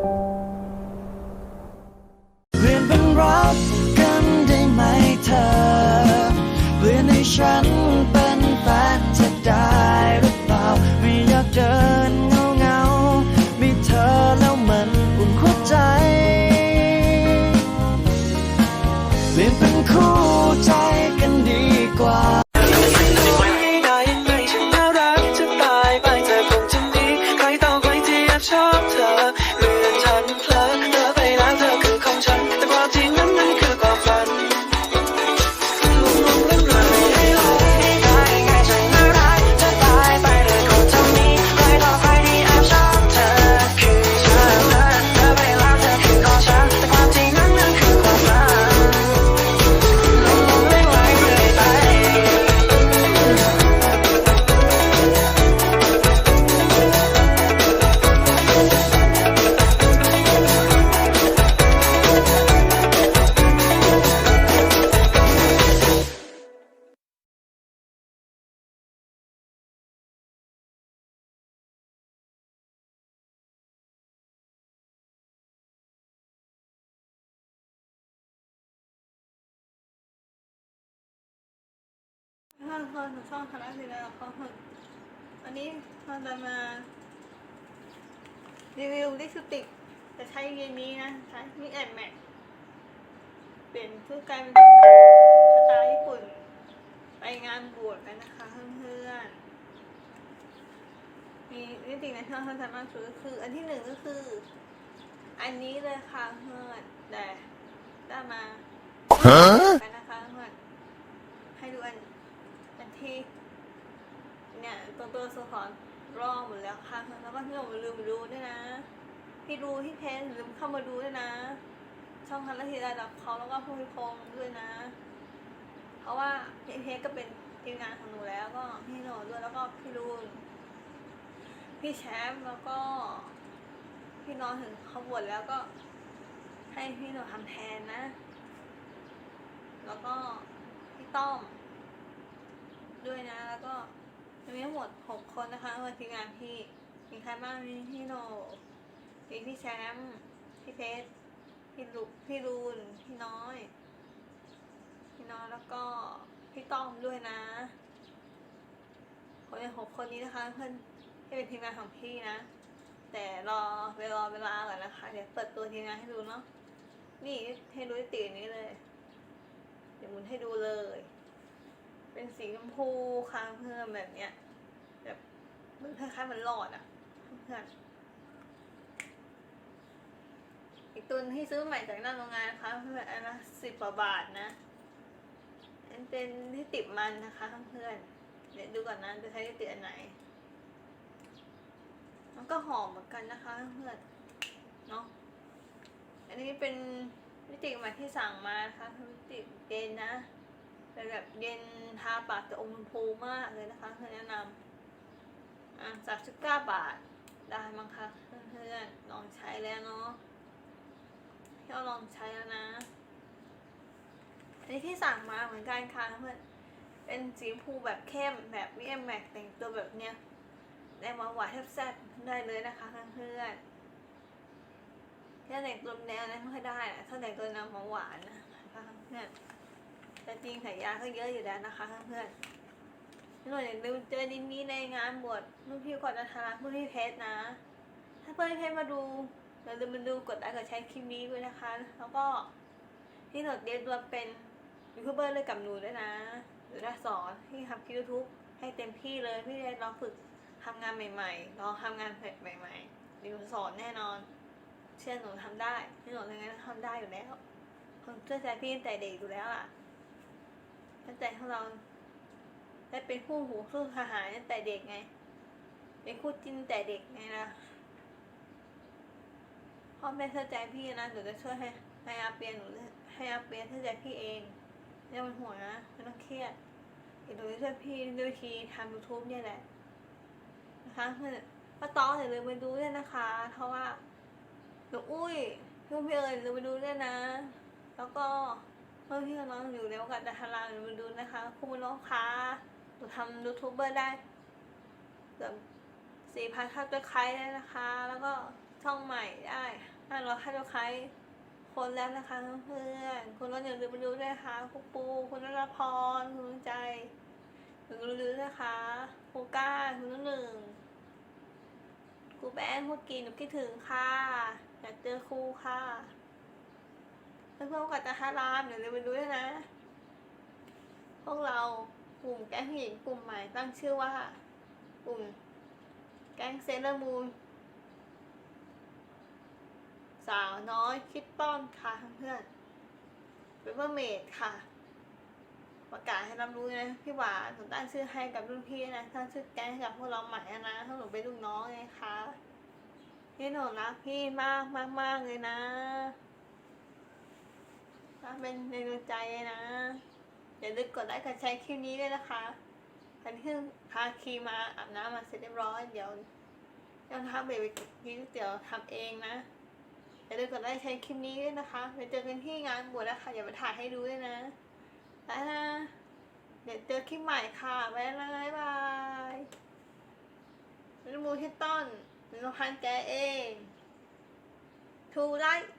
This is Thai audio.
เถ้าคนช่องคณะศิลปะเขาถึงอันนี้เราจะมา รีวิวลิปสติกจะใช้เย็นนี้นะใช้มิแอนแม็กเปลี่ยนชื่อกลายเป็นสไตล์ญี่ปุ่น ไปงานบวชกันนะคะเพื่อนๆมีลิปสติกในช่องท่านสามารถซื้อคือ อันที่หนึ่งก็คือ อันนี้เลยค่ะเพื่อนแต่ได้มากันนะคะเพื่อนให้ดูอัน ที่เนี่ยตัวตัวสะท้อนรอหมดแล้วค่ะแล้วก็ที่เราลืมดูด้วยนะพี่ดูที่เพจลืมเข้ามาดูด้วยนะ ช่องทันละทีระดับเขาแล้วก็ผู้พิพงด้วยนะ เพราะว่าพี่เพจก็เป็นทีมงานของหนูแล้วก็พี่โหนด้วยแล้วก็พี่รูนพี่แชมป์แล้วก็พี่น้องถึงเขาบวชแล้วก็ให้พี่หนูทำแทนนะ แล้วก็พี่ต้อม ด้วยนะ แล้วก็มีทั้งหมดหกคนนะคะวันทีมงานพี่มีใครบ้างมีพี่โนมีพี่แชมป์พี่เพชรพี่ลุพี่รูนพี่น้อย พี่น้อยแล้วก็พี่ต้อมด้วยนะคนในหกคนนี้นะคะ เพื่อนที่เป็นทีมงานของพี่นะ แต่รอเวลาเวลาก่อนนะคะ เดี๋ยวเปิดตัวทีมงานให้ดูเนาะนี่ให้ดูที่ตีนี้เลย เดี๋ยวหมุนให้ดูเลย เป็นสีชมพูค้างเพิ่มแบบเนี้ยแบบมันคล้ายๆเหมันหลอดอะเพื่อนอีกตัวนึงที่ซื้อใหม่จากหน้าโรงงานนะคะเพื่อนอันละสิบกว่าบาทนะอันเป็นที่ติดมันนะคะเพื่อนเดี๋ยวดูก่อนนะจะใช้ที่ติดอันไหน มันก็หอมเหมือนกันนะคะเพื่อนเนาะอันนี้เป็นลิติกใหม่ที่สั่งมานะคะลิติกเย็นนะ เป็นแบบเย็นทาปากจะอมชมพูมากเลยนะคะเพื่อนแนะนำอะจากสิบเก้าบาทได้มั้งคะเพื่อนๆลองใช้แล้วเนาะพี่เอาลองใช้แล้วนะ อันนี้ที่สั่งมาเหมือนกันค่ะเพื่อนเป็นสีชมพูแบบเข้มแบบวิเอ็มแม็กแต่งตัวแบบเนี้ยได้มาหวานแซ่บได้เลยนะคะเพื่อนถ้าแต่งตัวแนวนั้นไม่ได้อะถ้าแต่งตัวแนวหวานนะคะเพื่อน แต่จริงสายยาก็เยอะอยู่แล้วนะคะเพื่อนๆหน่อยอย่าลืมเจอดินนี้ในงานบวชรุ่นพี่ก่อนนะทารุ่นพี่เพชรนะ ถ้าเพื่อนเพชรมาดูอย่าลืมมาดูกดไลค์กดแชร์คลิปนี้ด้วยนะคะ แล้วก็ที่หน่อยเรียนตัวเป็นยูทูบเบอร์เลยกับหนูด้วยนะหรือจะสอนที่ทำคลิปยูทูบให้เต็มที่เลยพี่ได้ลองฝึกทำงานใหม่ๆลองทำงานใหม่ๆดิวสอนแน่นอน เชื่อหนูทำได้พี่หนูทำงานทำได้อยู่แล้วคนเชื่อใจพี่ตั้งแต่เด็กอยู่แล้วอะ ตั้งแต่ของเราได้เป็นคู่หูคู่ทหารตั้งแต่เด็กไง เป็นคู่จิ้นแต่เด็กไงนะพ่อแม่เข้าใจพี่นะหนูจะช่วยให้ให้อาเปียหนูให้อาเปียเข้าใจพี่เองไม่ต้องเป็นห่วงนะไม่ต้องเครียดเดี๋ยวหนูจะช่วยพี่ด้วยวิธีทำยูทูบเนี่ยแหละนะคะเพื่อนป้าต้ออย่าลืมไปดูด้วยนะคะ เพราะว่าหนูอุ้ยพี่พี่เอ๋ยอย่าลืมไปดูด้วยนะ แล้วก็ เพื่อนพี่กับน้องอยู่ในโอกาสจะทำลาหนูมาดูนะคะ คุณน้องคะหนูทำยูทูบเบอร์ได้เกือบสี่พันทับจะใครได้นะคะ แล้วก็ช่องใหม่ได้ห้าร้อยห้าร้อยใครคนแล้วนะคะเพื่อนคุณรถอย่าลืมไปดูด้วยนะคะครูปู คุณนรพรคุณใจอย่าลืมดูด้นะคะครูก้าคุณหนึ่งครูแบงค์ครูกีหนูคิดถึงค่ะอยากเจอครูค่ะ เพื่อนๆกับตาฮารามอย่าลืมไปดูด้วยนะ พวกเรากลุ่มแก๊งหญิงกลุ่มใหม่ตั้งชื่อว่า กลุ่ม แก๊งเซเลอร์มูนสาวน้อยคิดต้อนค่ะเพื่อนเป็นเพื่อเมดค่ะ ประกาศให้รับรู้นะพี่หวานหนูตั้งชื่อให้กับรุ่นพี่นะตั้งชื่อแก๊งกับพวกเราใหม่นะถ้าหนูเป็นลูกน้องไงคะพี่หนูรักพี่มากมากมากเลยนะ รักเป็นในดวงใจนะ อย่าลืมกดไลค์กดแชร์คลิปนี้ด้วยนะคะทันที่พาคีมาอาบน้ำมาเสร็จเรียบร้อยเดี๋ยวเดี๋ยวทำเบรกนี้เดี๋ยวทำเองนะอย่าลืมกดไลค์แชร์คลิปนี้ด้วยนะคะไปเจอกันที่งานบวชนะคะอย่าไปถ่ายให้ดูด้วยนะแล้วนะเดี๋ยวเจอคลิปใหม่ค่ะบ๊ายบายบายมูที่ต้นเป็นพันแกเองทูไลท์